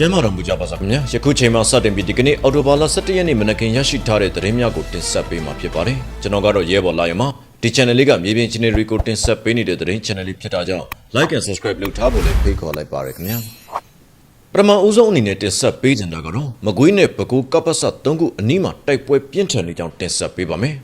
ကျမ်းမာတော်မူကြပါစားခင်ဗျာယခုချိန်မှာစတင်ပြီးဒီကနေ့အော်တိုဘာလ17ရက်နေ့မနက်ခင်းရရှိထားတဲ့သတင်းများကိုတင်ဆက်ပေးမှာဖြစ်ပါတယ်ကျွန်တော်ကတော့ရဲဘော်လာရမဒီ channel လေးကမြေပြင် channel တွေကိုတင်ဆက်ပေးနေတဲ့သတင်း channel လေးဖြစ်တာကြောင့် like and subscribe လုပ်ထားဖို့လည်းဖိတ်ခေါ်လိုက်ပါရခင်ဗျာပထမဦးဆုံးအနေနဲ့တင်ဆက်ပေးကြတာကတော့မကွေးနဲ့ပဲခူးကပ္ပစ3ခုအနီးမှာတိုက်ပွဲပြင်းထန်နေကြောင်းတင်ဆက်ပေးပါမယ်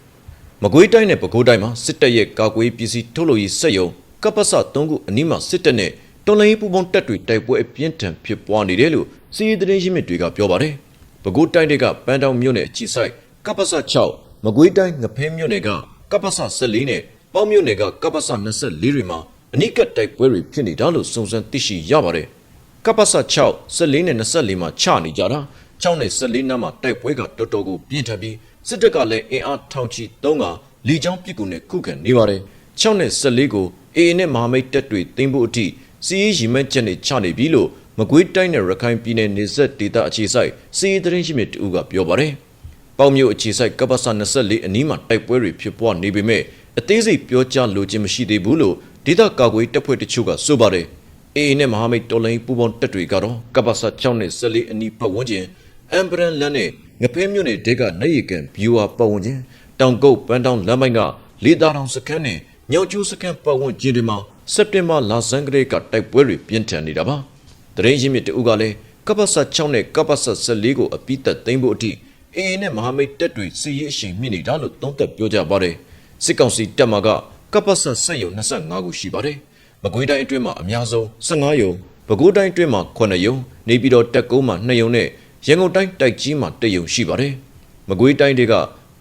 မကွေးတိုင်းနဲ့ပဲခူးတိုင်းမှာစစ်တပ်ရဲ့ကာကွယ်ပစ္စည်းထုတ်လုပ်ရေးစက်ရုံကပ္ပစ3ခုအနီးမှာစစ်တပ်နဲ့ တော်လိုင်းပူပေါင်းတပ်တွေတိုက်ပွဲအပြင်းထန်ဖြစ်ပွားနေတယ်လို့စီးရီးသတင်းရင်းမြစ်တွေကပြောပါတယ်။ပဲခူးတိုင်းတွေကပန်းတောင်မြို့နယ်အကြီးဆိုင်ကပ္ပစ6မကွေးတိုင်းငဖဲမြို့နယ်ကကပ္ပစ14နဲ့ပေါင်းမြို့နယ်ကကပ္ပစ24တွေမှာအနိကတ်တိုက်ပွဲတွေဖြစ်နေတာလို့စုံစမ်းသိရှိရပါတယ်။ကပ္ပစ6 14နဲ့24မှာချနေကြတာ6နဲ့14နားမှာတိုက်ပွဲကတော်တော်ကိုပြင်းထန်ပြီးစစ်တပ်ကလည်းအင်အားထောင်ချီ3ကလီချောင်းပစ်ကူနဲ့ခုခံနေပါတယ်။6နဲ့14ကိုအေအေနဲ့မဟာမိတ်တပ်တွေသိမ်းဖို့အထိ စီးရီးရီမန်းချက်နဲ့ချနေပြီလို့မကွေးတိုင်းနဲ့ရခိုင်ပြည်နယ်နေဆက်ဒေသအခြေစိုက်စီးရီးသတင်းရှိမြစ်တူကပြောပါတယ်။ပေါင်မြို့အခြေစိုက်ကပ္ပစ24အနီးမှာတိုက်ပွဲတွေဖြစ်ပွားနေပေမဲ့အသေးစိတ်ပြောကြားလိုခြင်းမရှိသေးဘူးလို့ဒေသကာကွယ်တပ်ဖွဲ့တချို့ကဆိုပါတယ်။အေအေနဲ့မဟာမိတ်တော်လိုင်းပူပေါင်းတပ်တွေကတော့ကပ္ပစ6နဲ့14အနီးပတ်ဝန်းကျင်အမ်ဘရန်လန်နဲ့ငဖဲမြို့နယ်ဒေကနေရီကန်ဘီဝါပတ်ဝန်းကျင်တောင်ကုတ်ပန်းတောင်လမ်းပိုင်းကလေတာတောင်စခန်းနဲ့ညောင်ကျိုးစခန်းပတ်ဝန်းကျင်တွေမှာ စက်တင်ဘာလဆန်းကလေးကတိုက်ပွဲတွေပြင်းထန်နေတာပါ။တရင်ရင်းမြစ်တူကလည်းကပ္ပစ6နဲ့ကပ္ပစ14ကိုအပိသက်သိမ်းဖို့အထိအေအေနဲ့မဟာမိတ်တပ်တွေစီရေးအရှိန်မြင့်နေတာလို့သုံးသပ်ပြောကြပါတယ်။စစ်ကောင်စီတပ်မှကကပ္ပစ7ရုံ25ခုရှိပါတယ်။မကွေးတိုင်းအတွင်းမှာအများဆုံး15ရုံပဲခူးတိုင်းအတွင်းမှာ9ရုံနေပြည်တော်တက်ကုန်းမှာ2ရုံနဲ့ရန်ကုန်တိုင်းတိုက်ကြီးမှာ1ရုံရှိပါတယ်။မကွေးတိုင်းတွေက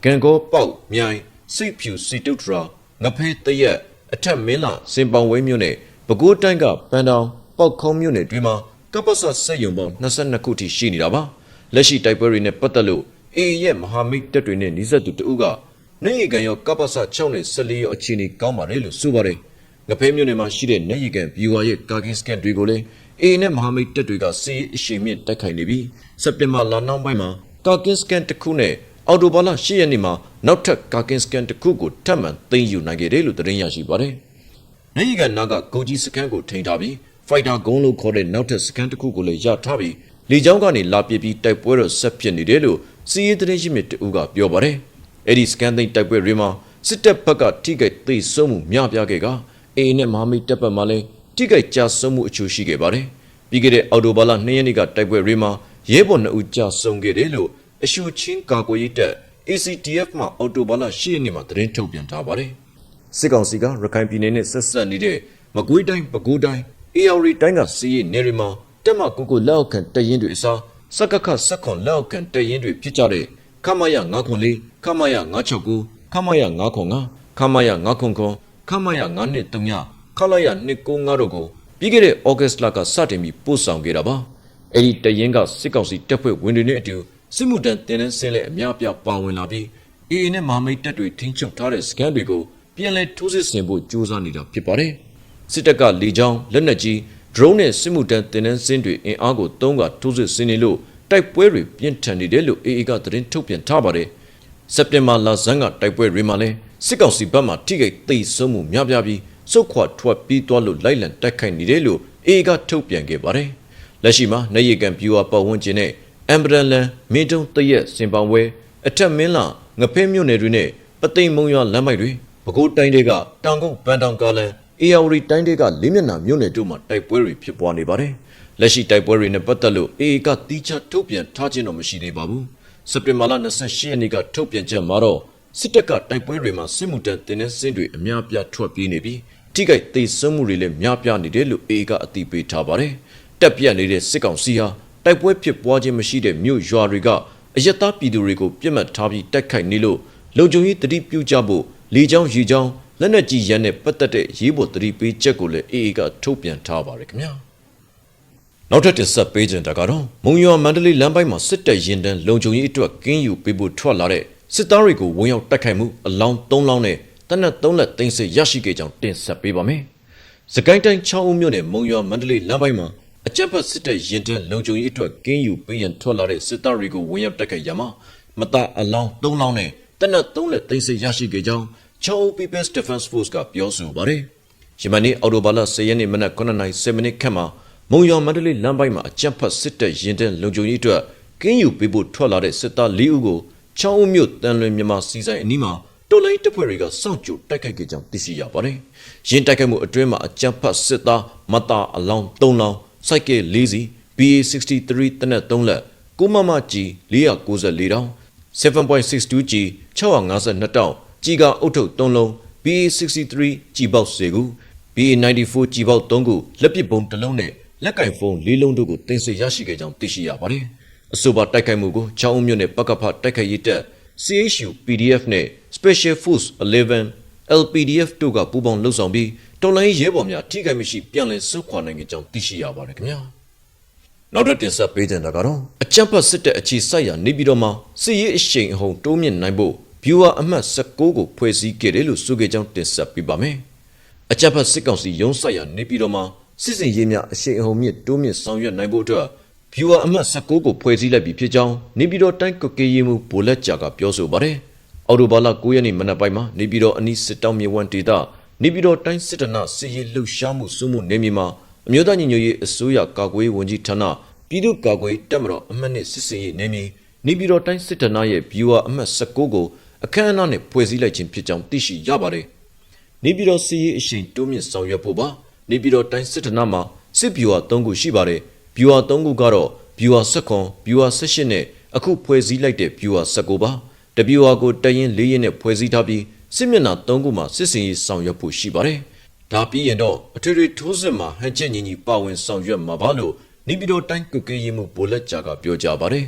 ဂံကောပေါက်မြိုင်စိတ်ဖြူစီတုထရာငဖဲတရက် အထက်မင်းလာစင်ပောင်ဝဲမြို့နယ်ပဲခူးတိုင်းကပန်းတောင်ပောက်ခုံးမြို့နယ်တွင်မှာကပ္ပစစက်ယုံပေါင်း22ခုထိရှိနေတာပါလက်ရှိတိုက်ပွဲတွေနဲ့ပတ်သက်လို့အေရဲ့မဟာမိတ်တပ်တွေနဲ့နှိစက်သူတဦးကနေရီကန်ရောကပ္ပစ6နဲ့14ရောအခြေအနေကောင်းပါတယ်လို့ဆိုပါတယ်ငဖဲမြို့နယ်မှာရှိတဲ့နေရီကန်ဘီဝါရဲ့ကာကင်စကန်တွေကိုလည်းအေနဲ့မဟာမိတ်တပ်တွေကစီးအရှိန်မြင့်တိုက်ခိုက်နေပြီးစက်တင်ဘာလနောက်ပိုင်းမှာကာကင်စကန်တစ်ခုနဲ့ အော်တိုဘာလ10ရက်နေ့မှာနောက်ထပ်ကာကင်စကန်တစ်ခုကိုထပ်မံသိမ်းယူနိုင်ခဲ့တယ်လို့သတင်းရရှိပါတယ်။နေရီကန်နာကဂုံကြီးစကန်ကိုထိန်းထားပြီးဖိုက်တာဂုံးလို့ခေါ်တဲ့နောက်ထပ်စကန်တစ်ခုကိုလည်းရထားပြီးလေကြောင်းကနေလာပစ်ပြီးတိုက်ပွဲတော့ဆက်ဖြစ်နေတယ်လို့စီးရီးသတင်းရှိမြစ်တူကပြောပါတယ်။အဲ့ဒီစကန်သိမ်းတိုက်ပွဲတွေမှာစစ်တပ်ဘက်ကထိခိုက်သိဆုံးမှုများပြားခဲ့ကအေနဲ့မဟာမိတ်တပ်ဘက်မှလည်းထိခိုက်ကြဆုံးမှုအချို့ရှိခဲ့ပါတယ်။ပြီးခဲ့တဲ့အော်တိုဘာလ2ရက်နေ့ကတိုက်ပွဲတွေမှာရဲဘော်2ဦးကြဆုံးခဲ့တယ်လို့ အရှူချင်းကာကွယ်ရေးတပ် ACTF မှအော်တိုဘာလ10ရက်နေ့မှာသတင်းထုတ်ပြန်ထားပါတယ်။စစ်ကောင်စီကရခိုင်ပြည်နယ်နဲ့ဆက်ဆက်နေတဲ့မကွေးတိုင်းပဲခူးတိုင်း AR တိုင်းကစီးရီနေရီမှာတက်မကုကုလက်အောက်ခံတရင်တွေအစားစက္ကခစက်ခွန်လက်အောက်ခံတရင်တွေဖြစ်ကြတဲ့ခမရ904ခမရ969ခမရ905ခမရ909ခမရ923ခလာရ295တို့ကိုပြီးခဲ့တဲ့ဩဂတ်စ်လကစတင်ပြီးပို့ဆောင်ခဲ့တာပါအဲ့ဒီတရင်ကစစ်ကောင်စီတပ်ဖွဲ့ဝင်တွေနဲ့အတူ စစ်မှုတန်းတင်နှင်းဆင်းလဲအများပြပါဝင်လာပြီးအေအေနဲ့မဟာမိတ်တပ်တွေထိန်းချုပ်ထားတဲ့စကန်တွေကိုပြန်လည်ထိုးစစ်ဆင်ဖို့ကြိုးစားနေတာဖြစ်ပါတယ်စစ်တပ်ကလေကြောင်းလက်နက်ကြီး drone နဲ့စစ်မှုတန်းတင်နှင်းဆင်းတွေအင်အားကိုသုံးကထိုးစစ်ဆင်နေလို့တိုက်ပွဲတွေပြင်းထန်နေတယ်လို့အေအေကသတင်းထုတ်ပြန်ထားပါတယ်စက်တင်ဘာလဆန်းကတိုက်ပွဲတွေမှာလဲစစ်ကောင်စီဘက်မှထိခိုက်သိမ်းဆုံးမှုများပြားပြီးစုတ်ခွာထွက်ပြီးသွားလို့လိုက်လံတိုက်ခိုက်နေတယ်လို့အေအေကထုတ်ပြန်ခဲ့ပါတယ်လက်ရှိမှာနေရီကန်ပြူဝါပတ်ဝန်းကျင်နဲ့ အမ်ဘရန်လန်မင်းတုံးတရက်စင်ပောင်ဝဲအထက်မင်းလာငဖဲမြို့နယ်တွေနဲ့ပသိမ်မုံရွာလမ်းမိုက်တွေပဲခူးတိုင်းတွေကတောင်ကုန်းပန်းတောင်ကားလန်အေယာဝတီတိုင်းတွေကလေးမျက်နှာမြို့နယ်တို့မှာတိုက်ပွဲတွေဖြစ်ပွားနေပါတယ်။လက်ရှိတိုက်ပွဲတွေနဲ့ပတ်သက်လို့အေအေကတီးခြားထုတ်ပြန်ထားခြင်းတော့မရှိသေးပါဘူး။စက်တင်ဘာလ28ရက်နေ့ကထုတ်ပြန်ချက်မှာတော့စစ်တပ်ကတိုက်ပွဲတွေမှာစစ်မှုတန်းတင်တဲ့စင်းတွေအများပြားထွက်ပြေးနေပြီးထိခိုက်သိမ်းမှုတွေလည်းများပြားနေတယ်လို့အေအေကအသိပေးထားပါတယ်။တက်ပြတ်နေတဲ့စစ်ကောင်စီဟာ တိုက်ပွဲဖြစ်ပွားခြင်းမရှိတဲ့မြို့ရွာတွေကအယက်သားပြည်သူတွေကိုပြစ်မှတ်ထားပြီးတိုက်ခိုက်နေလို့လုံခြုံရေးတတိပြုကြဖို့လေကြောင်းရေကြောင်းလက်နက်ကြီးရန်နဲ့ပတ်သက်တဲ့ရေးပေါ်တတိပေးချက်ကိုလည်းအေအေကထုတ်ပြန်ထားပါတယ်ခင်ဗျာနောက်ထပ်တင်ဆက်ပေးခြင်းတကတော့မုံရွာမန္တလေးလမ်းပိုင်းမှာစစ်တပ်ရင်တန်းလုံခြုံရေးအတွက်ကင်းယူပေးဖို့ထွက်လာတဲ့စစ်သားတွေကိုဝင်ရောက်တိုက်ခိုက်မှုအလောင်း၃လောင်းနဲ့တနက်၃လက်သိမ်းစစ်ရရှိခဲ့ကြောင်းတင်ဆက်ပေးပါမယ်။စကိုင်းတိုင်း6ဦးမြို့နယ်မုံရွာမန္တလေးလမ်းပိုင်းမှာ အကြက်ဖက်စစ်တပ်ရင်တန်းလုံခြုံရေးအတွက်ကင်းယူပေးရန်ထွက်လာတဲ့စစ်သားတွေကိုဝင်ရောက်တိုက်ခိုက်ရမှာမတအလောင်း၃လောင်းနဲ့တနက်၃လက်သိမ်းစစ်ရရှိခဲ့ကြောင်းချော People's Defense Force ကပြောဆိုပါတယ်။ယမန်နေ့အော်တိုဘာလ10ရက်နေ့မနက်9:07မိနစ်ခန့်မှာမုံရွာမန္တလေးလမ်းပိုင်းမှာအကြမ်းဖက်စစ်တပ်ရင်တဲ့လုံခြုံရေးအတွက်ကင်းယူပေးဖို့ထွက်လာတဲ့စစ်သား၄ဦးကိုချောင်းဦးမြို့တန်လွင်မြန်မာစီဆိုင်အနီးမှာတော်လိုင်းတပ်ဖွဲ့တွေကစောင့်ကြိုတိုက်ခိုက်ခဲ့ကြောင်းသိရှိရပါတယ်။ရင်တိုက်ခိုက်မှုအတွင်းမှာအကြမ်းဖက်စစ်သားမတာအလောင်း၃လောင်း စိုက်ကဲ၄စီး BA63 တနက်3လက်ကိုမမကြီး494တောင်း 7.62 G 652တောင်းကြီးကအုတ်ထုတ်3လုံး BA63 ကြီးပေါက်10ခု BA94 ကြီးပေါက်3ခုလက်ပစ်ဗုံးတစ်လုံးနဲ့လက်ကင်ဖုန်း၄လုံးတို့ကိုတင်ဆက်ရရှိခဲ့ကြောင်းသိရှိရပါတယ်။အဆိုပါတိုက်ခိုက်မှုကိုချောင်းဦးမြို့နယ်ပကဖတိုက်ခိုက်ရေးတပ် CHU PDF နဲ့ Special Force 11 LPDF တို့ကပူးပေါင်းလှုပ်ဆောင်ပြီးတော်လိုင်းရဲဘော်များထိခိုက်မရှိပြန်လည်ဆုတ်ခွာနိုင်ကြောင်းသိရှိရပါတယ်ခင်ဗျာ။နောက်ထပ်တင်ဆက်ပေးတဲ့တာကတော့အကြံဖတ်စစ်တပ်အခြေစိုက်ရာနေပြည်တော်မှာစစ်ရေးအရှိန်အဟုန်တိုးမြင့်နိုင်ဖို့ viewer အမှတ်16ကိုဖွဲ့စည်းခဲ့တယ်လို့ဆိုခဲ့ကြောင်းတင်ဆက်ပေးပါမယ်။အကြံဖတ်စစ်ကောင်စီရုံးဆိုင်ရာနေပြည်တော်မှာစစ်စင်ရေးများအရှိန်အဟုန်မြင့်တိုးမြင့်ဆောင်ရွက်နိုင်ဖို့အတွက် viewer အမှတ်16ကိုဖွဲ့စည်းလိုက်ပြီဖြစ်ကြောင်းနေပြည်တော်တိုင်းကကေရီမှုဗိုလ်လက်ကြာကပြောဆိုပါတယ်။ အော်တိုဘာလ9ရက်နေ့မနက်ပိုင်းမှာနေပြည်တော်အနီးစစ်တောင်းမြေဝန်းဒေသနေပြည်တော်တိုင်းစစ်တနစစ်ရေးလှုပ်ရှားမှုစုမှုနေမြေမှာအမျိုးသားညီညွတ်ရေးအစိုးရကာကွယ်ရေးဝန်ကြီးဌာနပြည်သူ့ကာကွယ်ရေးတပ်မတော်အမှတ်နှစ်စစ်စင်ရေးနေမြေနေပြည်တော်တိုင်းစစ်တနရဲ့ viewer အမှတ်16ကိုအခမ်းအနားနဲ့ဖွဲ့စည်းလိုက်ခြင်းဖြစ်ကြောင်းသိရှိရပါတယ်။နေပြည်တော်စီရေးအရှိန်တိုးမြင့်ဆောင်ရွက်ဖို့ပါနေပြည်တော်တိုင်းစစ်ဌာနမှာစစ်ဗျူဟာ၃ခုရှိပါတယ်ဗျူဟာ၃ခုကတော့ဗျူဟာ၁၇ဗျူဟာ၁၈နဲ့အခုဖွဲ့စည်းလိုက်တဲ့ဗျူဟာ၁၉ပါ တဗျူဟာကိုတရင်၄ရင်နဲ့ဖွဲ့စည်းထားပြီးစစ်မျက်နှာ၃ခုမှာစစ်စင်ရေးဆောင်ရွက်ဖို့ရှိပါတယ်ဒါပြီးရင်တော့အထွေထွေထိုးစစ်မှာဟန်ချက်ညီညီပါဝင်ဆောင်ရွက်မှာပါလို့နေပြည်တော်တိုင်းကုကေးရေးမှုဗိုလ်လက်ကြာကပြောကြားပါတယ်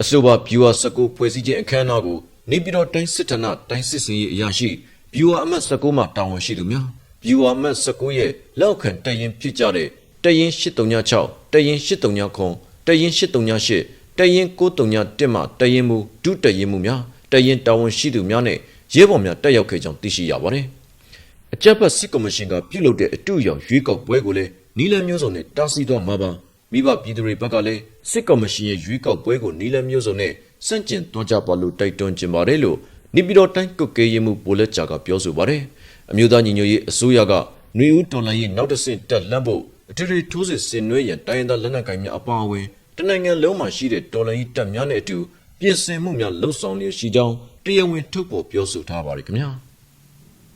အဆိုပါဗျူဟာ၁၉ဖွဲ့စည်းခြင်းအခမ်းအနားကိုနေပြည်တော်တိုင်းစစ်ဌာနတိုင်းစစ်စင်ရေးအရာရှိဗျူဟာအမှတ်19မှာတာဝန်ရှိသူများဗျူဟာအမှတ်19ရဲ့လောက်ခံတရင်ဖြစ်ကြတဲ့တရင်836တရင်839တရင်838တရင်931မှတရင်မူဒုတရင်မူများ တရင်တာဝန်ရှိသူများနဲ့ရဲဘော်များတက်ရောက်ခဲ့ကြောင်းသိရှိရပါတယ်အကြက်ဖက်စစ်ကော်မရှင်ကပြုလုပ်တဲ့အတူရောင်ရွေးကောက်ပွဲကိုလည်းနီလန်မျိုးစုံနဲ့တားဆီးသွားမှာပါမိဘပြည်သူတွေဘက်ကလည်းစစ်ကော်မရှင်ရဲ့ရွေးကောက်ပွဲကိုနီလန်မျိုးစုံနဲ့စန့်ကျင်သွားကြပါလို့တိုက်တွန်းကြပါတယ်လို့နေပြည်တော်တိုင်းကုတ်ကေးရေးမှုပိုလက်ချာကပြောဆိုပါတယ်အမျိုးသားညီညွတ်ရေးအစိုးရကຫນွေဦးတော်လှန်ရေးနောက်တစ်ဆင့်တက်လှမ်းဖို့အထူးထိုးစစ်ဆင်နွှဲရန်တိုင်းရင်းသားလက်နက်ကိုင်များအပါအဝင်တနိုင်ငံလုံးမှာရှိတဲ့တော်လှန်ရေးတပ်များနဲ့အတူ ပြင်ဆင်မှုများလှုပ်ဆောင်နေရှိကြောင်းတရားဝင်ထုတ်ပေါ်ပြောဆိုထားပါတယ်ခင်ဗျာ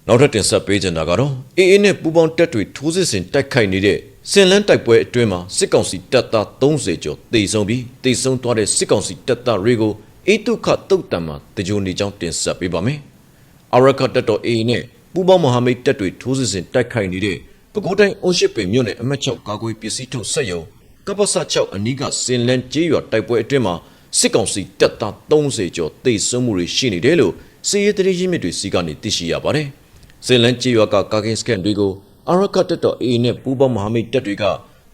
နောက်ထပ်တင်ဆက်ပေးချင်တာကတော့အေအေနဲ့ပူပေါင်းတက်တွေထိုးစစ်ဆင်တိုက်ခိုက်နေတဲ့စင်လန်းတိုက်ပွဲအတွင်းမှာစစ်ကောင်စီတပ်သား30ကျော်တေဆုံးပြီးတေဆုံးသွားတဲ့စစ်ကောင်စီတပ်သားတွေကိုအေတုခတုတ်တံမှာတကြိုနေကြောင်းတင်ဆက်ပေးပါမယ်။အာရခတပ်တော် AA နဲ့ပူးပေါင်းမဟာမိတ်တပ်တွေထိုးစစ်ဆင်တိုက်ခိုက်နေတဲ့ပဲခူးတိုင်းအုံရှိပင်မြို့နယ်အမတ်6ကာကွယ်ပစ္စည်းထုတ်ဆက်ယုံကပ္ပစ6အနီးကစင်လန်းကျေးရွာတိုက်ပွဲအတွင်းမှာ စစ်ကောင်စီတပ်သား30ကျော်တေဆုံးမှုတွေရှိနေတယ်လို့စီးရဲတရေရင်းမြစ်တွေစီကနေသိရှိရပါတယ်။စင်လန်းကျေးရွာကကာကင်စကန်တွေကိုအာရခတပ်တော် AA နဲ့ပူးပေါင်းမဟာမိတ်တပ်တွေက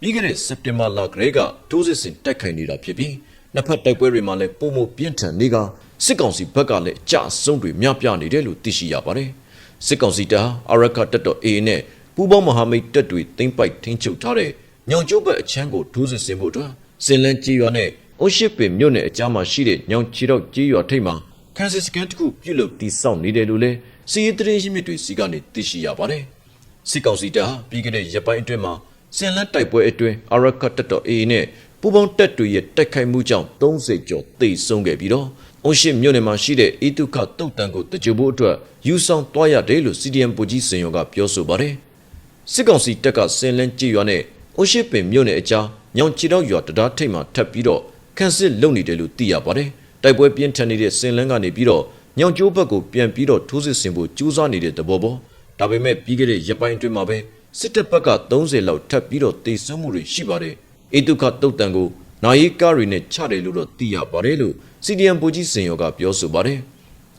ပြီးခဲ့တဲ့စက်တင်ဘာလကလေးကထိုးစစ်ဆင်တိုက်ခိုက်နေတာဖြစ်ပြီးနှစ်ဖက်တိုက်ပွဲတွေမှာလည်းပုံမပြင်းထန်နေကစစ်ကောင်စီဘက်ကလည်းအကြဆုံးတွေများပြားနေတယ်လို့သိရှိရပါတယ်။စစ်ကောင်စီတပ်ဟာအာရခတပ်တော် AA နဲ့ပူးပေါင်းမဟာမိတ်တပ်တွေတင်ပိုက်ထင်းချုပ်ထားတဲ့ညောင်ကျိုးဘက်အချမ်းကိုထိုးစစ်ဆင်ဖို့အတွက်စင်လန်းကြီးရွာနဲ့ အုံရှိပင်မြို့နယ်အကြားမှာရှိတဲ့ညောင်ချီတော့ကြီးရွာထိပ်မှာခန်းစစ်စကန်တစ်ခုပြုတ်လုတီဆောက်နေတယ်လို့လည်းစီးရီးတရင်ရှိမြစ်တွေစီကနေသိရှိရပါတယ်။စစ်ကောင်စီတပ်ဟာပြီးခဲ့တဲ့ရက်ပိုင်းအတွင်းမှာစင်လန်းတိုက်ပွဲအတွင်းအာရခတပ်တော် AA နဲ့ပူပေါင်းတပ်တွေရဲ့တိုက်ခိုက်မှုကြောင့်30ကျော်သေဆုံးခဲ့ပြီးတော့အုံရှိမြို့နယ်မှာရှိတဲ့ဤတုခတုတ်တန်ကိုတကြိုဖို့အတွက်ယူဆောင်သွားရတယ်လို့ CDM ပူကြီးစင်ရောကပြောဆိုပါတယ်စစ်ကောင်စီတပ်ကစင်လန်းကြည်ရွာနဲ့အုံရှိပင်မြို့နယ်အကြားညောင်ချီတော့ရွာတရားထိပ်မှာထပ်ပြီးတော့ ခန့်စစ်လုပ်နေတယ်လို့သိရပါတယ်တိုက်ပွဲပြင်းထန်နေတဲ့စင်လန်းကနေပြီးတော့ညောင်ကျိုးဘက်ကိုပြန်ပြီးတော့ထိုးစစ်ဆင်ဖို့ကြိုးစားနေတဲ့သဘောပေါ့ဒါပေမဲ့ပြီးခဲ့တဲ့ရက်ပိုင်းအတွင်းမှာပဲစစ်တပ်ဘက်က30လောက်ထပ်ပြီးတော့တေဆုံးမှုတွေရှိပါတယ်အေတုခတုတ်တန်ကိုနာယီကားတွေနဲ့ချတယ်လို့တော့သိရပါတယ်လို့ CDM ပူကြီးစင်ရောကပြောဆိုပါတယ်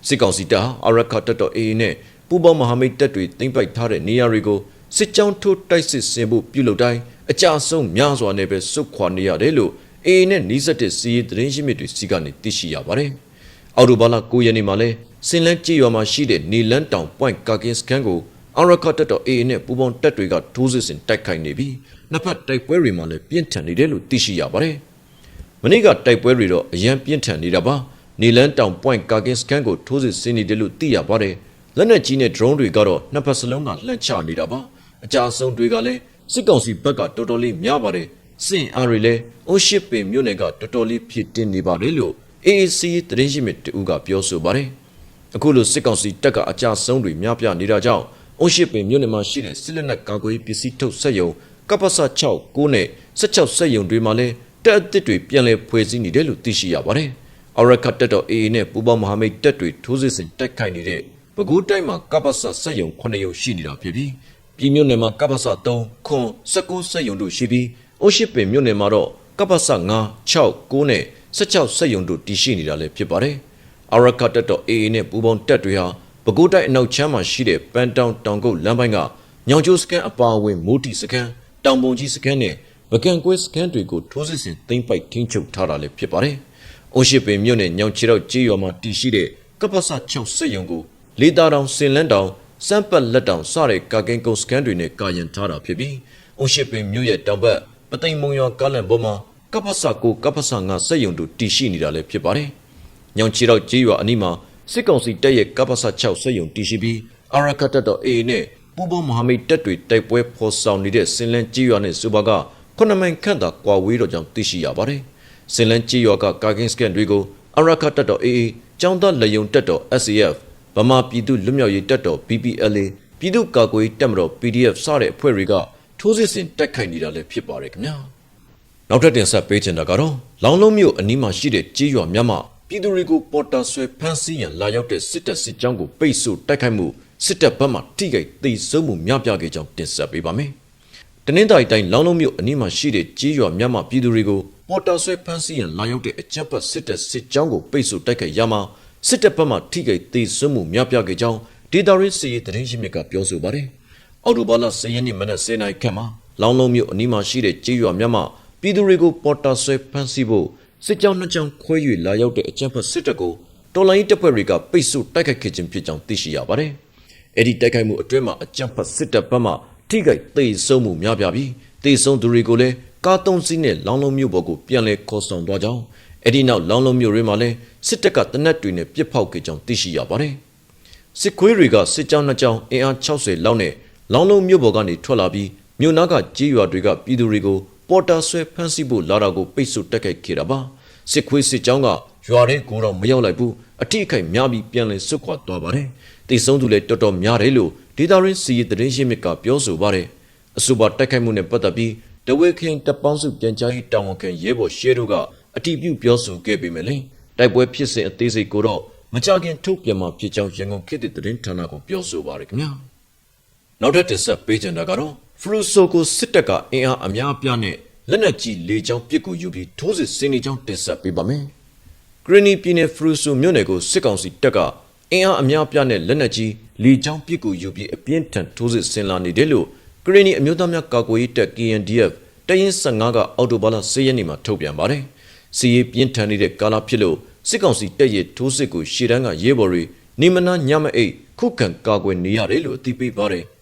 စစ်ကောင်စီတပ်ဟာအာရခတပ်တော် AA နဲ့ပူးပေါင်းမဟာမိတ်တပ်တွေတင်ပိုက်ထားတဲ့နေရာတွေကိုစစ်ကြောင်းထိုးတိုက်စစ်ဆင်ဖို့ပြုလုပ်တိုင်းအကြဆုံးများစွာနဲ့ပဲစုခွာနေရတယ်လို့ AA နဲ့နှီးစပ်တဲ့စီးရီးသတင်းရှိမြစ်တွေစီကနေသိရှိရပါတယ်အော်တိုဘာလ9ရက်နေ့မှာလဲစင်လန်းကြေးရွာမှာရှိတဲ့နေလန်းတောင် point ကာကင်စကန်ကိုအာရခတ်တပ်တော် AA နဲ့ပူးပေါင်းတပ်တွေကထိုးစစ်ဆင်တိုက်ခိုက်နေပြီးနှစ်ဖက်တိုက်ပွဲတွေမှာလည်းပြင်းထန်နေတယ်လို့သိရှိရပါတယ်။မနေ့ကတိုက်ပွဲတွေတော့အရန်ပြင်းထန်နေတာပါ။နေလန်းတောင် point ကာကင်စကန်ကိုထိုးစစ်ဆင်နေတယ်လို့သိရပါတယ်။လက်နက်ကြီးနဲ့ drone တွေကတော့နှစ်ဖက်စလုံးကလှန့်ချနေတာပါ။အကြဆုံးတွေကလည်းစစ်ကောင်စီဘက်ကတော်တော်လေးများပါတယ် စင်အားတွေလည်းအိုရှိပင်မြို့နယ်ကတော်တော်လေးဖြစ်တင်နေပါတယ်လို့ AAC သတင်းရှိမြစ်တူကပြောဆိုပါတယ်အခုလိုစစ်ကောင်စီတပ်ကအကြဆုံးတွေများပြားနေတာကြောင့်အိုရှိပင်မြို့နယ်မှာရှိတဲ့စစ်လက်နက်ကာကွယ်ပစ္စည်းထုတ်ဆက်ယုံကပ္ပစ6 9နဲ့16ဆက်ယုံတွေမှာလည်းတပ်အသစ်တွေပြန်လည်ဖွဲ့စည်းနေတယ်လို့သိရှိရပါတယ်အော်ရခတ်တပ်တော် AA နဲ့ပူပေါင်းမဟာမိတ်တပ်တွေထိုးစစ်ဆင်တိုက်ခိုက်နေတဲ့ပဲခူးတိုင်းမှာကပ္ပစဆက်ယုံ9ယုံရှိနေတာဖြစ်ပြီးပြည်မြို့နယ်မှာကပ္ပစ3ခွန်19ဆက်ယုံတို့ရှိပြီး အိုရှိပင်မြို့နယ်မှာတော့ကပ္ပစ9 6 9နဲ့16ဆက်ယုံတို့တည်ရှိနေတာလည်းဖြစ်ပါတယ်။အာရခတ်တပ်တော် AA နဲ့ပူးပေါင်းတပ်တွေဟာပဲခူးတိုင်းအနောက်ချမ်းမှာရှိတဲ့ပန်းတောင်တောင်ကုတ်လမ်းပိုင်းကညောင်ကျိုးစကန်အပါအဝင်မိုးတီစကန်တောင်ပုံကြီးစကန်နဲ့ဗကန်ကွဲစကန်တွေကိုထိုးစစ်ဆင်သိမ်းပိုက်ထိန်းချုပ်ထားတာလည်းဖြစ်ပါတယ်။အိုရှိပင်မြို့နယ်ညောင်ချီတော့ကြေးရွာမှာတည်ရှိတဲ့ကပ္ပစ6ဆက်ယုံကိုလေတာတောင်စင်လန်းတောင်စမ်းပတ်လက်တောင်စတဲ့ကာကင်ကုန်းစကန်တွေနဲ့ကာယံထားတာဖြစ်ပြီးအိုရှိပင်မြို့ရဲ့တောင်ဘက် ပသိမ်မုံရွာကားလန်ပေါ်မှာကပ္ပစကိုကပ္ပစငါစက်ယုံတို့တည်ရှိနေတာလည်းဖြစ်ပါတယ်။ညောင်ချီတော့ကြေးရွာအနီးမှာစစ်ကောင်စီတပ်ရဲ့ကပ္ပစ6စက်ယုံတည်ရှိပြီးအာရခတ်တပ်တော် AA နဲ့ပူးပေါင်းမဟာမိတ်တပ်တွေတိုက်ပွဲဖော်ဆောင်နေတဲ့စင်လန်းကြေးရွာနဲ့စူပါကခုနှစ်မိုင်ခန့်သာကွာဝေးတော့ကြောင်းသိရှိရပါတယ်။စင်လန်းကြေးရွာကကာကင်းစကန်တွေကိုအာရခတ်တပ်တော် AA ကျောင်းသားလေယုံတပ်တော် SAF ဗမာပြည်သူလွတ်မြောက်ရေးတပ်တော် BPLA ပြည်သူ့ကာကွယ်ရေးတပ်မတော် PDF စတဲ့အဖွဲ့တွေက ထိုးစစ်ဆင်တိုက်ခိုက်နေတာလည်းဖြစ်ပါတယ်ခင်ဗျာ။နောက်ထပ်တင်ဆက်ပေးချင်တာကတော့လောင်လုံးမြို့အနီးမှာရှိတဲ့ကြေးရွာများမှာပြည်သူတွေကိုပေါ်တာဆွဲဖမ်းဆီးရန်လာရောက်တဲ့စစ်တပ်စစ်ကြောင်းကိုပိတ်ဆို့တိုက်ခိုက်မှုစစ်တပ်ဘက်မှထိခိုက်သိဆုံးမှုများပြားခဲ့ကြောင်းတင်ဆက်ပေးပါမယ်။တနင်္သာရီတိုင်းလောင်လုံးမြို့အနီးမှာရှိတဲ့ကြေးရွာများမှာပြည်သူတွေကိုပေါ်တာဆွဲဖမ်းဆီးရန်လာရောက်တဲ့အကြမ်းဖက်စစ်တပ်စစ်ကြောင်းကိုပိတ်ဆို့တိုက်ခိုက်ရမှာစစ်တပ်ဘက်မှထိခိုက်သိဆုံးမှုများပြားခဲ့ကြောင်းဒေတာရင်းစီရေးသတင်းရင်းမြစ်ကပြောဆိုပါတယ်။ အော်တိုဘာလ10ရက်နေ့မနက်10:00နာရီခန့်မှာလောင်လုံးမြို့အနီးမှာရှိတဲ့ကြေးရွာများမှာပြည်သူတွေကိုပေါ်တာဆွဲဖမ်းဆီးဖို့စစ်ကြောင်းနှစ်ကြောင်းခွဲ၍လာရောက်တဲ့အကြမ်းဖက်စစ်တပ်ကိုတော်လိုင်းတပ်ဖွဲ့တွေကပိတ်ဆို့တိုက်ခိုက်ခဲ့ခြင်းဖြစ်ကြောင်းသိရှိရပါတယ်။အဲ့ဒီတိုက်ခိုက်မှုအတွင်းမှာအကြမ်းဖက်စစ်တပ်ဘက်မှထိခိုက်သိဆုံးမှုများပြားပြီးသိဆုံးသူတွေကိုလည်းကားသုံးစီးနဲ့လောင်လုံးမြို့ပေါ်ကိုပြန်လည်ခေါ်ဆောင်သွားကြောင်းအဲ့ဒီနောက်လောင်လုံးမြို့ရင်းမှာလည်းစစ်တပ်ကတနက်တွေနဲ့ပြစ်ဖောက်ခဲ့ကြောင်းသိရှိရပါတယ်။စစ်ခွေးတွေကစစ်ကြောင်းနှစ်ကြောင်းအင်အား60လောက်နဲ့ လောင်လုံးမြို့ပေါ်ကနေထွက်လာပြီးမြို့နားကကြေးရွာတွေကပြည်သူတွေကိုပေါ်တာဆွဲဖမ်းဆီးဖို့လာတာကိုပိတ်ဆို့တက်ခိုက်ခဲ့တာပါစစ်ခွေးစစ်ကြောင်းကရွာတဲ့ကိုတော့မရောက်လိုက်ဘူးအထိအခိုက်များပြီးပြန်လည်ဆွတ်ခွာသွားပါတယ်တိတ်ဆုံးသူလည်းတော်တော်များတယ်လို့ဒေတာရင်းစီရီသတင်းရှင်းမြစ်ကပြောဆိုပါတယ်အဆိုပါတိုက်ခိုက်မှုနဲ့ပတ်သက်ပြီးတဝဲခင်းတပ်ပေါင်းစုပြန်ကြားရေးတာဝန်ခံရဲဘော်ရှဲတို့ကအတိပြုပြောဆိုခဲ့ပေမဲ့လည်းတိုက်ပွဲဖြစ်စဉ်အသေးစိတ်ကိုတော့မကြခင်ထုတ်ပြန်မှာဖြစ်ကြောင်းရန်ကုန်ခေတ်သစ်သတင်းဌာနကပြောဆိုပါတယ်ခင်ဗျာ နောက်ထပ်တင်ဆက်ပေးချင်တာကတော့ဖရူဆိုကိုစစ်တပ်ကအင်အားအများအပြားနဲ့လက်နက်ကြီးလေကြောင်းပစ်ကူယူပြီးထိုးစစ်ဆင်နေကြောင်းတင်ဆက်ပေးပါမယ်။ဂရနီပြည်နယ်ဖရူဆိုမြို့နယ်ကိုစစ်ကောင်စီတပ်ကအင်အားအများအပြားနဲ့လက်နက်ကြီးလေကြောင်းပစ်ကူယူပြီးအပြင်းထန်ထိုးစစ်ဆင်လာနေတယ်လို့ဂရနီအမျိုးသားများကာကွယ်ရေးတပ် KNDF တရင်15ကအော်တိုဘာလ10ရက်နေ့မှာထုတ်ပြန်ပါတယ်။စီရေးပြင်းထန်နေတဲ့ကာလဖြစ်လို့စစ်ကောင်စီတပ်ရဲ့ထိုးစစ်ကိုရှေ့တန်းကရဲဘော်တွေနေမနာညမအိတ်ခုခံကာကွယ်နေရတယ်လို့အသိပေးပါတယ်။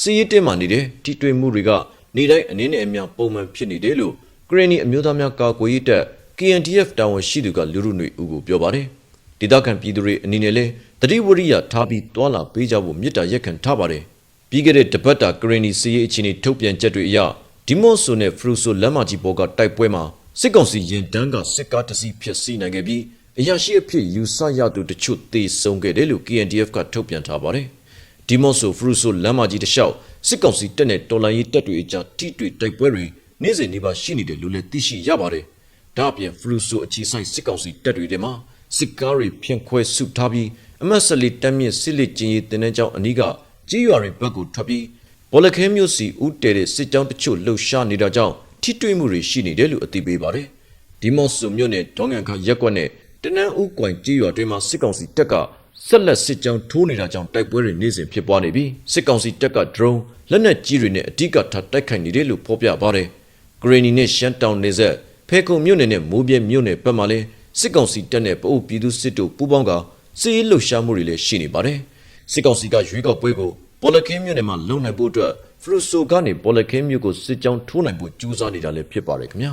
စီရေးတင်းမာနေတဲ့ထိတွေ့မှုတွေကနေတိုင်းအနည်းနဲ့အများပုံမှန်ဖြစ်နေတယ်လို့ကရင်နီအမျိုးသားများကာကွယ်ရေးတပ် KNDF တာဝန်ရှိသူကလူလူຫນွေဦးကိုပြောပါတယ်။ဒေသခံပြည်သူတွေအနေနဲ့လည်းတတိဝရိယထားပြီးတွာလာပေးကြဖို့မြစ်တာရက်ခံထားပါတယ်။ပြီးခဲ့တဲ့တပတ်တာကရင်နီစီရေးအခြေအနေထုတ်ပြန်ချက်တွေအရဒီမော့ဆိုနဲ့ဖရူဆိုလမ်းမကြီးပေါ်ကတိုက်ပွဲမှာစစ်ကောင်စီရင်တန်းကစစ်ကားတစီဖြစ်စီနိုင်ခဲ့ပြီးအရာရှိအဖြစ်ယူဆရသူတချို့သေဆုံးခဲ့တယ်လို့ KNDF ကထုတ်ပြန်ထားပါတယ်။ ဒီမော့ဆိုဖရူဆိုလမ်းမကြီးတစ်လျှောက်စစ်ကောင်စီတပ်နဲ့တော်လှန်ရေးတပ်တွေအကြားထိတွေ့တိုက်ပွဲတွေနေ့စဉ်နေ့ပါရှိနေတယ်လို့လည်းသိရှိရပါတယ်။ဒါ့အပြင်ဖလူဆိုအခြေဆိုင်စစ်ကောင်စီတပ်တွေထဲမှာစစ်ကားတွေဖြန့်ခွဲစုထားပြီးအမတ်စလီတက်မြင့်စစ်လက်ကျင်းရေးတင်းနှန်းကျောင်းအနီးကကြေးရွာတွေဘက်ကိုထွက်ပြီးဘောလခဲမျိုးစီဦးတဲတဲ့စစ်ကြောင်းတချို့လှုပ်ရှားနေတာကြောင့်ထိတွေ့မှုတွေရှိနေတယ်လို့အသိပေးပါတယ်။ဒီမော့ဆိုမြို့နယ်ဒေါငန်ခါရက်ကွက်နဲ့တနန်းဦးကွိုင်ကြေးရွာတွေမှာစစ်ကောင်စီတပ်က ဆက်လက်စစ်ကြောင်းထိုးနေတာကြောင့်တိုက်ပွဲတွေနေ့စဉ်ဖြစ်ပွားနေပြီးစစ်ကောင်စီတပ်က drone လက်နက်ကြီးတွေနဲ့အ धिक ထားတိုက်ခိုက်နေတယ်လို့ဖော်ပြပါတယ်။ဂရနီနဲ့ရှမ်းတောင်နေဆက်ဖဲခုံမြို့နယ်နဲ့မိုးပြဲမြို့နယ်ဘက်မှာလည်းစစ်ကောင်စီတပ်နဲ့ပအုပ်ပြည်သူစစ်တို့ပူးပေါင်းကစစ်ရေးလှုပ်ရှားမှုတွေလည်းရှိနေပါတယ်။စစ်ကောင်စီကရွေးကောက်ပွဲကိုပေါ်လကင်းမြို့နယ်မှာလုံနိုင်ဖို့အတွက်ဖရူဆိုကနေပေါ်လကင်းမြို့ကိုစစ်ကြောင်းထိုးနိုင်ဖို့ကြိုးစားနေတာလည်းဖြစ်ပါတယ်ခင်ဗျာ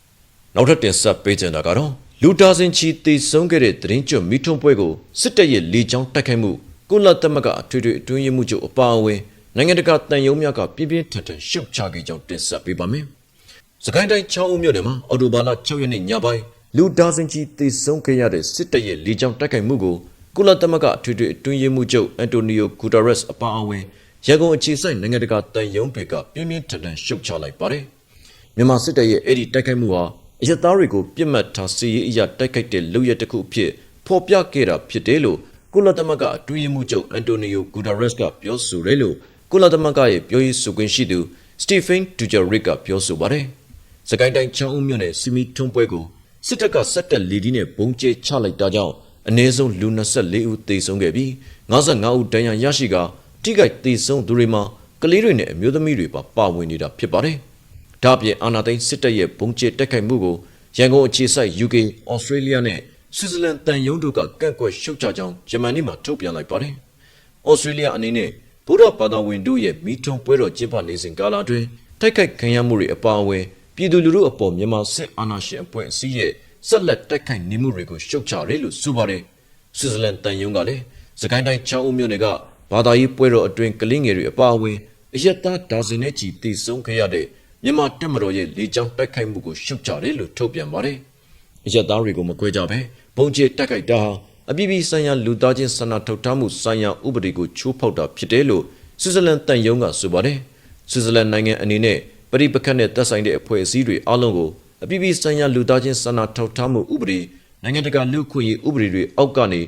။နောက်ထပ်တင်ဆက်ပေးချင်တာကတော့ လူတာစင်ချီတေဆုံးခဲ့တဲ့သတင်းကျွတ်မိထုံပွဲကိုစစ်တပ်ရဲ့လေကြောင်းတိုက်ခိုက်မှုကုလသမဂ္ဂအထွေထွေအတွင်းရေးမှူးချုပ်အပါအဝင်နိုင်ငံတကာတန်ယုံများကပြင်းပြင်းထန်ထန်ရှုတ်ချခဲ့ကြောင်းတင်ဆက်ပေးပါမယ်။စကိုင်းတိုင်းချောင်းဦးမြို့နယ်မှာအော်တိုဘာလ6ရက်နေ့ညပိုင်းလူဒါဇင်ကြီးတေဆုံးခဲ့ရတဲ့စစ်တပ်ရဲ့လေကြောင်းတိုက်ခိုက်မှုကိုကုလသမဂ္ဂအထွေထွေအတွင်းရေးမှူးချုပ်အန်တိုနီယိုဂူတာရက်စ်အပါအဝင်ရန်ကုန်အခြေစိုက်နိုင်ငံတကာတန်ယုံတွေကပြင်းပြင်းထန်ထန်ရှုတ်ချလိုက်ပါတယ်။မြန်မာစစ်တပ်ရဲ့အဲ့ဒီတိုက်ခိုက်မှုဟာ အရသားတွေကိုပြစ်မှတ်ထားစီရေးအရာတိုက်ခိုက်တဲ့လုပ်ရတစ်ခုအဖြစ်ဖော်ပြခဲ့တာဖြစ်တယ်လို့ကုလသမဂ္ဂအတွင်းရေးမှူးချုပ်အန်တိုနီယိုဂူတာရက်စ်ကပြောဆိုတယ်လို့ကုလသမဂ္ဂရဲ့ပြောရေးဆိုခွင့်ရှိသူစတီဖန်ဒူဂျာရစ်ကပြောဆိုပါတယ်။စကိုင်းတိုင်းချောင်းဦးမြို့နယ်စီမီထွန်းပွဲကိုစစ်တပ်ကစက်တက်လီဒီနဲ့ဘုံကျဲချလိုက်တာကြောင့်အနည်းဆုံးလူ24ဦးသေဆုံးခဲ့ပြီး55ဦးဒဏ်ရာရရှိကာထိခိုက်သေဆုံးသူတွေမှာကလေးတွေနဲ့အမျိုးသမီးတွေပါပါဝင်နေတာဖြစ်ပါတယ်။ ဒါ့အပြင်အာနာသိန်းစစ်တပ်ရဲ့ဘုံကျဲတိုက်ခိုက်မှုကိုရန်ကုန်အခြေစိုက် UK, Australia နဲ့ဆွစ်ဇာလန်တန်ယုံတို့ကကန့်ကွက်ရှုတ်ချကြောင်းဂျမန်နီမှာထုတ်ပြန်လိုက်ပါတယ်။ Australia အနေနဲ့ဗုဒ္ဓဘာသာဝင်တို့ရဲ့မိထုံပွဲတော်ကျင်းပနေစဉ်ကာလအတွင်းတိုက်ခိုက်ခံရမှုတွေအပါအဝင်ပြည်သူလူထုအပေါ်မြန်မာစစ်အာဏာရှင်အဖွဲ့အစည်းရဲ့ဆက်လက်တိုက်ခိုက်နေမှုတွေကိုရှုတ်ချတယ်လို့ဆိုပါတယ်။ဆွစ်ဇာလန်တန်ယုံကလည်းစကိုင်းတိုင်းချောင်းဦးမြို့နယ်ကဘာသာရေးပွဲတော်အတွင်းကလင်းငယ်တွေအပါအဝင်အယက်သားဒါဇင်နဲ့ချီတည်ဆုံးခဲ့ရတဲ့ မြန်မာတပ်မတော်ရဲ့လေကြောင်းတိုက်ခိုက်မှုကိုရှုတ်ချတယ်လို့ထုတ်ပြန်ပါတယ်။အယက်သားတွေကိုမကွဲကြဘဲဘုံကျဲတိုက်ခိုက်တာဟာအပြည်ပြည်ဆိုင်ရာလူသားချင်းစာနာထောက်ထားမှုဆိုင်ရာဥပဒေကိုချိုးဖောက်တာဖြစ်တယ်လို့ဆွစ်ဇာလန်တန်ယုံကဆိုပါတယ်။ဆွစ်ဇာလန်နိုင်ငံအနေနဲ့ပရိပခတ်နဲ့သက်ဆိုင်တဲ့အဖွဲ့အစည်းတွေအားလုံးကိုအပြည်ပြည်ဆိုင်ရာလူသားချင်းစာနာထောက်ထားမှုဥပဒေနိုင်ငံတကာလူ့ခွင့်ရေးဥပဒေတွေအောက်ကနေ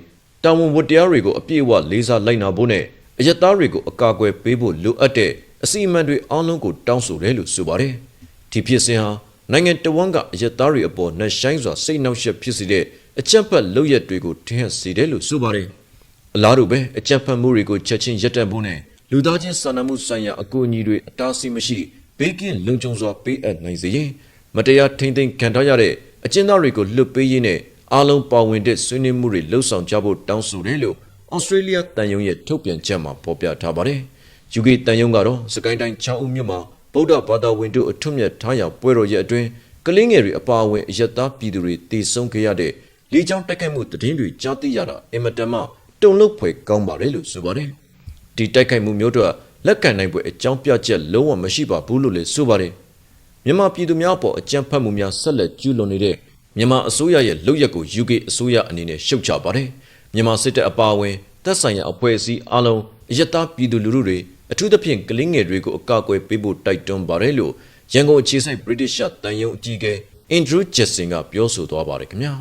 တာဝန်ဝတ္တရားတွေကိုအပြည့်အဝလေးစားလိုက်နာဖို့နဲ့အယက်သားတွေကိုအကာအကွယ်ပေးဖို့လိုအပ်တဲ့ အစီအမံတွေအားလုံးကိုတောင်းဆိုတယ်လို့ဆိုပါတယ်။ဒီဖြစ်စဉ်ဟာနိုင်ငံတော်ဝန်ကအယက်သားတွေအပေါ်နှဆိုင်စွာစိတ်နှောက်ယှက်ဖြစ်စေတဲ့အကြမ်းဖက်လုပ်ရက်တွေကိုထင်ဟပ်စေတယ်လို့ဆိုပါတယ်။အလားတူပဲအကြမ်းဖက်မှုတွေကိုချက်ချင်းရပ်တန့်ဖို့နဲ့လူသားချင်းစာနာမှုဆိုင်ရာအကူအညီတွေအတားအဆီးမရှိဘေးကင်းလုံခြုံစွာပေးအပ်နိုင်စေရင်မတရားထိမ့်သိမ်းခံထားရတဲ့အကျဉ်းသားတွေကိုလွတ်ပေးရေးနဲ့အားလုံးပါဝင်တဲ့ဆွေးနွေးမှုတွေလှုပ်ဆောင်ကြဖို့တောင်းဆိုတယ်လို့ဩစတြေးလျတန်ယုံရဲ့ထုတ်ပြန်ချက်မှာဖော်ပြထားပါတယ်။ UK တန်ယုံကတော့စကိုင်းတိုင်းချောင်းဦးမြို့မှာဗုဒ္ဓဘာသာဝင်တို့အထွတ်မြတ်ထားရာပွဲတော်ရဲ့အတွင်းကလင်းငယ်တွေအပါအဝင်အယက်သားပြည်သူတွေတည်ဆုံခဲ့ရတဲ့လေကြောင်းတိုက်ခိုက်မှုသတင်းတွေကြားသိရတာအင်မတန်မှတုန်လှုပ်ဖွယ်ကောင်းပါတယ်လို့ဆိုပါတယ်။ဒီတိုက်ခိုက်မှုမျိုးတော့လက်ခံနိုင်ပွဲအကြောင်းပြချက်လုံးဝမရှိပါဘူးလို့လည်းဆိုပါတယ်။မြန်မာပြည်သူများပေါ်အကြမ်းဖက်မှုများဆက်လက်ကျူးလွန်နေတဲ့မြန်မာအစိုးရရဲ့လုပ်ရက်ကို UK အစိုးရအနေနဲ့ရှုတ်ချပါတယ်။မြန်မာစစ်တပ်အပါအဝင်သက်ဆိုင်ရာအဖွဲ့အစည်းအလုံးအယက်သားပြည်သူလူထုတွေ အထူးသဖြင့်ကလင်းငယ်တွေကိုအကာအကွယ်ပေးဖို့တိုက်တွန်းပါတယ်လို့ရန်ကုန်အခြေစိုက် British တန်ယုံအကြီးအကဲ Andrew Jetson ကပြောဆိုသွားပါတယ်ခင်ဗျာ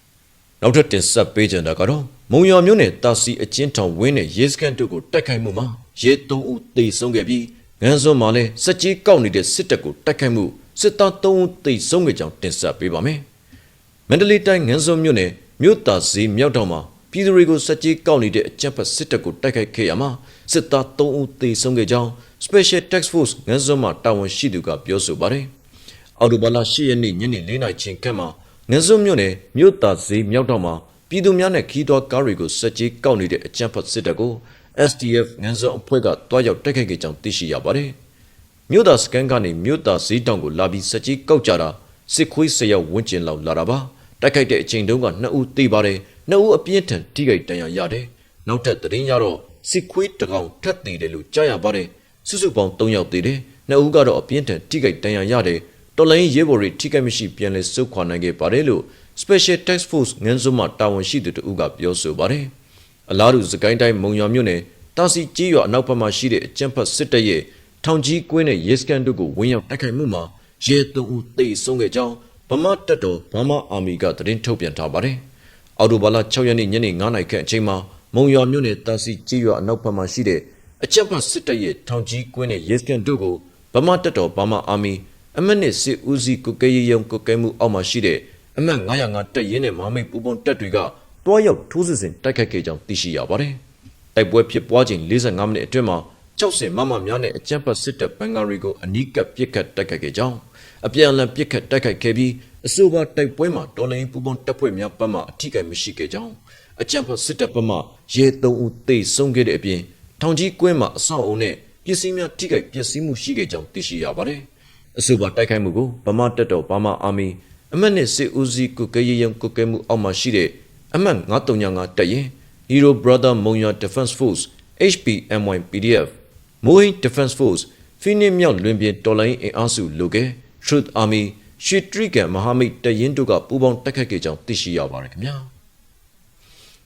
။နောက်ထပ်တင်ဆက်ပေးကြတာကတော့မုံရွာမြို့နယ်တာစီအချင်းထောင်ဝင်းနဲ့ရဲစခန်းတို့ကိုတိုက်ခိုက်မှုမှာရဲ၃ဦးသေဆုံးခဲ့ပြီးငန်းစွန်းမှာလည်းစက်ကြီးကောက်နေတဲ့စစ်တပ်ကိုတိုက်ခိုက်မှုစစ်သား၃ဦးသေဆုံးခဲ့ကြောင်းတင်ဆက်ပေးပါမယ်။မန္တလေးတိုင်းငန်းစွန်းမြို့နယ်မြို့တာစီမြောက်တောင်မှာပြည်သူတွေကိုစက်ကြီးကောက်နေတဲ့အကြမ်းဖက်စစ်တပ်ကိုတိုက်ခိုက်ခဲ့ရမှာ စစ်သား၃ဦးသေဆုံးခဲ့ကြောင်း Special Task Force ငန်းစွန်းမှာတာဝန်ရှိသူကပြောဆိုပါတယ်။အော်တိုဘာလ၈ရက်နေ့ညနေ၄နာရီချိန်ခန့်မှာငန်းစွန်းမြို့နယ်မြို့တာစီမြောက်တောင်မှာပြည်သူများနဲ့ခီးသွွားကားတွေကိုစက်ကြီးကောက်နေတဲ့အကြမ်းဖက်စစ်တပ်ကို SDF ငန်းစုံအဖွဲ့ကတွားရောက်တိုက်ခိုက်ခဲ့ကြောင်းသိရှိရပါတယ်။မြို့သားစကန်ကနေမြို့သားဈေးတောင်ကိုလာပြီးစက်ကြီးကောက်ကြတာစစ်ခွေးဆရောက်ဝန်းကျင်လောက်လာတာပါ။တိုက်ခိုက်တဲ့အချိန်တုန်းကနှစ်ဦးသေပါတယ်။နှစ်ဦးအပြင်းထန်ထိခိုက်ဒဏ်ရာရတယ်။နောက်ထပ်သတင်းရတော့ စစ်ခွေးတကောင်ထပ်သေးတယ်လို့ကြားရပါတယ်။စုစုပေါင်း၃ယောက်သေတယ်။နှစ်ဦးကတော့အပြင်းထန်ထိခိုက်ဒဏ်ရာရတယ်။တော်လိုင်းရဲဘော်တွေထိခိုက်မရှိပြန်လဲစုခွာနိုင်ခဲ့ပါတယ်လို့ Special Task Force ငန်းစုံမှတာဝန်ရှိသူတို့ကပြောဆိုပါတယ်။အလားတူစကိုင်းတိုင်းမုံရွာမြို့နယ်တာစီကြီးရွာအနောက်ဘက်မှာရှိတဲ့အကျန်းဖတ်စစ်တပ်ရဲ့ထောင်ကြီးကွင်းနဲ့ရဲစခန်းတို့ကိုဝင်ရောက်တိုက်ခိုက်မှုမှာရဲသုံးဦးသေဆုံးခဲ့ကြောင်းဗမာတပ်တော်ဗမာအာမီကသတင်းထုတ်ပြန်ထားပါတယ်။အော်တိုဘာလ6ရက်နေ့ညနေ9:00နာရီခန့်အချိန်မှာ မုံရွာမြို့နယ်တာစီကြီးရွာအနောက်ဘက်မှာရှိတဲ့အကျန်းဖတ်စစ်တပ်ရဲ့ထောင်ကြီးကွင်းနဲ့ရဲစခန်းတို့ကိုဗမာတပ်တော်ဗမာအာမီအမနစ်စစ်ဦးစီးကုကဲရေးရုံကုကဲမှုအောက်မှာရှိတဲ့အမတ်905တပ်ရင်းနဲ့မဟာမိတ်ပူးပေါင်းတပ်တွေကတွားရောက်ထိုးစစ်ဆင်တိုက်ခိုက်ခဲ့ကြောင်းသိရှိရပါတယ်။တိုက်ပွဲဖြစ်ပွားချိန်45မိနစ်အတွင်းမှာ60မမများနဲ့အကြမ်းဖက်စစ်တပ်ဘန်ဂါရီကိုအနီးကပ်ပစ်ခတ်တိုက်ခိုက်ခဲ့ကြောင်းအပြန်အလှန်ပစ်ခတ်တိုက်ခိုက်ခဲ့ပြီးအဆိုပါတိုက်ပွဲမှာတော်လိုင်းပူးပေါင်းတပ်ဖွဲ့များဘက်မှအထိကိမရှိခဲ့ကြောင်း အကြမ်းဖက်စစ်တပ်ဘက်မှရဲ3ဦးသေဆုံးခဲ့တဲ့အပြင်ထောင်ကြီးကွင်းမှာအဆောက်အုံနဲ့ပစ္စည်းများထိခိုက်ပျက်စီးမှုရှိခဲ့ကြောင်းသိရှိရပါတယ်။အဆိုပါတိုက်ခိုက်မှုကိုဗမာတပ်တော်ဗမာအာမီအမတ်နဲ့စစ်ဦးစီးကုကဲရေးရုံကုကဲမှုအောက်မှာရှိတဲ့အမတ်935တပ်ရင် Hero Brother Monya Defense Force HPMY PDF မိုးဟင်း Defense Force ဖိနစ်မြောက်လွင်ပြင်တော်လိုင်းအင်အားစုလိုကဲ Truth Army ရှီထရီကန်မဟာမိတ်တရင်တို့ကပူးပေါင်းတိုက်ခတ်ခဲ့ကြောင်းသိရှိရပါတယ်ခင်ဗျာ